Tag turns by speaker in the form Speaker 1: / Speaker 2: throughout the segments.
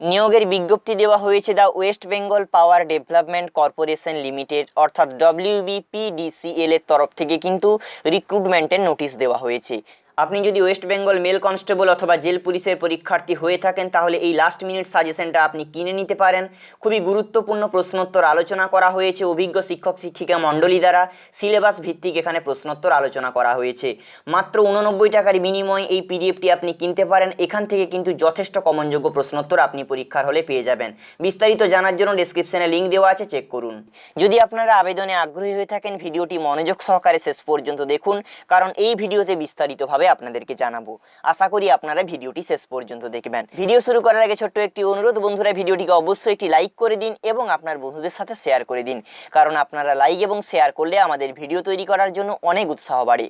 Speaker 1: নিয়োগের বিজ্ঞপ্তি দেওয়া হয়েছে the West Bengal power development corporation limited, অর্থাৎ ডব্লিউবিপিডিসিএল এর তরফ থেকে কিন্তু রিক্রুটমেন্টের নোটিশ দেওয়া হয়েছে। আপনি যদি ওয়েস্ট বেঙ্গল মেল কনস্টেবল অথবা জেল পুলিশের পরীক্ষার্থী হয়ে থাকেন, তাহলে এই লাস্ট মিনিট সাজেশনটা আপনি কিনে নিতে পারেন। খুবই গুরুত্বপূর্ণ প্রশ্নোত্তর আলোচনা করা হয়েছে অভিজ্ঞ শিক্ষক, শিক্ষিকা মণ্ডলী দ্বারা। সিলেবাস ভিত্তিক এখানে প্রশ্নোত্তর আলোচনা করা হয়েছে। মাত্র উননব্বই টাকার বিনিময়ে এই পিডিএফটি আপনি কিনতে পারেন। এখান থেকে কিন্তু যথেষ্ট কমনযোগ্য প্রশ্নোত্তর আপনি পরীক্ষার হলে পেয়ে যাবেন। বিস্তারিত জানার জন্য ডেসক্রিপশনে লিঙ্ক দেওয়া আছে চেক করুন। যদি আপনারা আবেদনে আগ্রহী হয়ে থাকেন, ভিডিওটি মনোযোগ সহকারে শেষ পর্যন্ত দেখুন, কারণ এই ভিডিওতে বিস্তারিতভাবে আপনাদেরকে জানাব। আশা করি আপনারা ভিডিওটি শেষ পর্যন্ত দেখবেন। ভিডিও শুরু করার আগে ছোট্ট একটি অনুরোধ, বন্ধুরা, ভিডিওটিকে অবশ্যই একটি লাইক করে দিন এবং আপনার বন্ধুদের সাথে শেয়ার করে দিন। কারণ আপনারা লাইক এবং শেয়ার করলে আমাদের ভিডিও তৈরি করার জন্য অনেক উৎসাহ বাড়ে।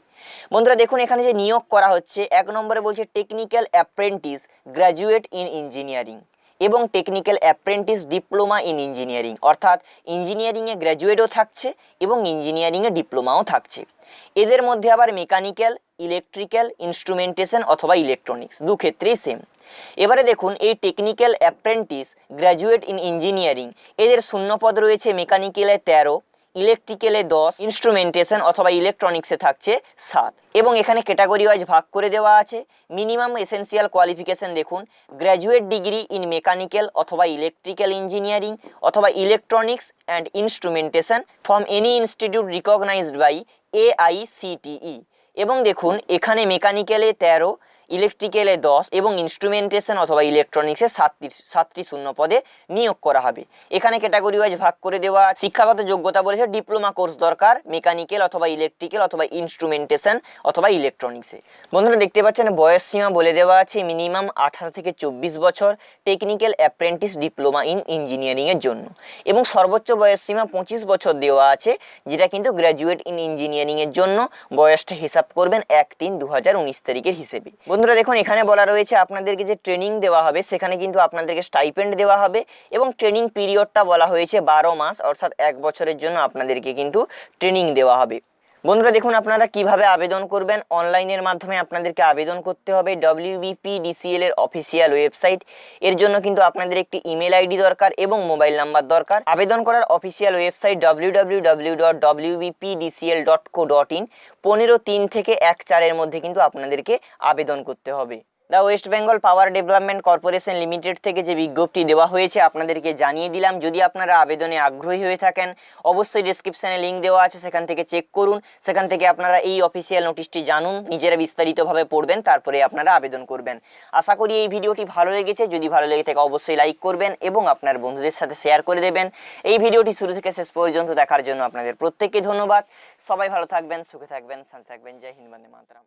Speaker 1: বন্ধুরা, দেখুন, এখানে যে নিয়োগ করা হচ্ছে, এক নম্বরে বলছে technical apprentice graduate in engineering এবং technical apprentice diploma in engineering অর্থাৎ ইঞ্জিনিয়ারিংয়ে গ্র্যাজুয়েটও থাকছে এবং ইঞ্জিনিয়ারিংয়ে ডিপ্লোমাও থাকছে। এদের মধ্যে আবার মেকানিক্যাল ইলেকট্রিক্যাল ইনস্ট্রুমেন্টেশন অথবা ইলেকট্রনিক্স দু ক্ষেত্রেই সেম এবারে দেখুন, এই technical apprentice graduate in engineering এদের শূন্যপদ রয়েছে মেকানিক্যালে তেরো ইলেকট্রিক্যালে দশ ইনস্ট্রুমেন্টেশন অথবা ইলেকট্রনিক্সে থাকছে সাত। এবং এখানে ক্যাটাগরি ওয়াইজ ভাগ করে দেওয়া আছে। মিনিমাম এসেন্সিয়াল কোয়ালিফিকেশন দেখুন গ্র্যাজুয়েট ডিগ্রি ইন মেকানিক্যাল অথবা ইলেকট্রিক্যাল ইঞ্জিনিয়ারিং অথবা electronics and instrumentation from any institute recognised by AICTE এবং দেখুন এখানে মেকানিক্যালে তেরো ইলেকট্রিক্যালে দশ এবং ইনস্ট্রুমেন্টেশন অথবা ইলেকট্রনিক্সে সাতটি সাতটি শূন্য পদে নিয়োগ করা হবে। এখানে ক্যাটাগরি ওয়াইজ ভাগ করে দেওয়া। শিক্ষাগত যোগ্যতা বলেছে ডিপ্লোমা কোর্স দরকার মেকানিক্যাল অথবা ইলেকট্রিক্যাল অথবা ইনস্ট্রুমেন্টেশন অথবা ইলেকট্রনিক্সে বন্ধুরা, দেখতে পাচ্ছেন, বয়স সীমা বলে দেওয়া আছে মিনিমাম আঠারো থেকে চব্বিশ বছর টেকনিক্যাল অ্যাপ্রেন্টিস ডিপ্লোমা ইন ইঞ্জিনিয়ারিংয়ের জন্য। এবং সর্বোচ্চ বয়স সীমা পঁচিশ বছর দেওয়া আছে, যেটা কিন্তু গ্র্যাজুয়েট ইন ইঞ্জিনিয়ারিংয়ের জন্য বয়সটা হিসাব করবেন এক তিন দু হাজার উনিশ তারিখের হিসেবে। বন্ধুরা দেখুন, এখানে বলা রয়েছে আপনাদেরকে যে ট্রেনিং দেওয়া হবে, সেখানে কিন্তু আপনাদেরকে স্টাইপেন্ড দেওয়া হবে এবং ট্রেনিং পিরিয়ডটা বলা হয়েছে বারো মাস, অর্থাৎ এক বছরের জন্য আপনাদেরকে কিন্তু ট্রেনিং দেওয়া হবে। বন্ধুরা, দেখুন আপনারা কীভাবে আবেদন করবেন। অনলাইনের মাধ্যমে আপনাদেরকে আবেদন করতে হবে। ডব্লিউবিপিডিসিএল এর অফিসিয়াল ওয়েবসাইট এর জন্য কিন্তু আপনাদের একটি ইমেল আইডি দরকার এবং মোবাইল নাম্বার দরকার। আবেদন করার অফিসিয়াল ওয়েবসাইট ইন পনেরো তিন থেকে এক চারের মধ্যে কিন্তু আপনাদেরকে আবেদন করতে হবে। The West Bengal power development corporation limited থেকে যে বিজ্ঞপ্তি দেওয়া হয়েছে, আপনাদেরকে জানিয়ে দিলাম। যদি আপনারা আবেদনে আগ্রহী হয়ে থাকেন, অবশ্যই ডিসক্রিপশানে লিঙ্ক দেওয়া আছে, সেখান থেকে চেক করুন। সেখান থেকে আপনারা এই অফিসিয়াল নোটিশটি জানুন, নিজেরা বিস্তারিতভাবে পড়বেন, তারপরে আপনারা আবেদন করবেন। আশা করি এই ভিডিওটি ভালো লেগেছে। যদি ভালো লেগে থাকে, অবশ্যই লাইক করবেন এবং আপনার বন্ধুদের সাথে শেয়ার করে দেবেন। এই ভিডিওটি শুরু থেকে শেষ পর্যন্ত দেখার জন্য আপনাদের প্রত্যেককে ধন্যবাদ। সবাই ভালো থাকবেন, সুখে থাকবেন, শান্তি থাকবেন। জয় হিন্দ, বন্দে মাতরম।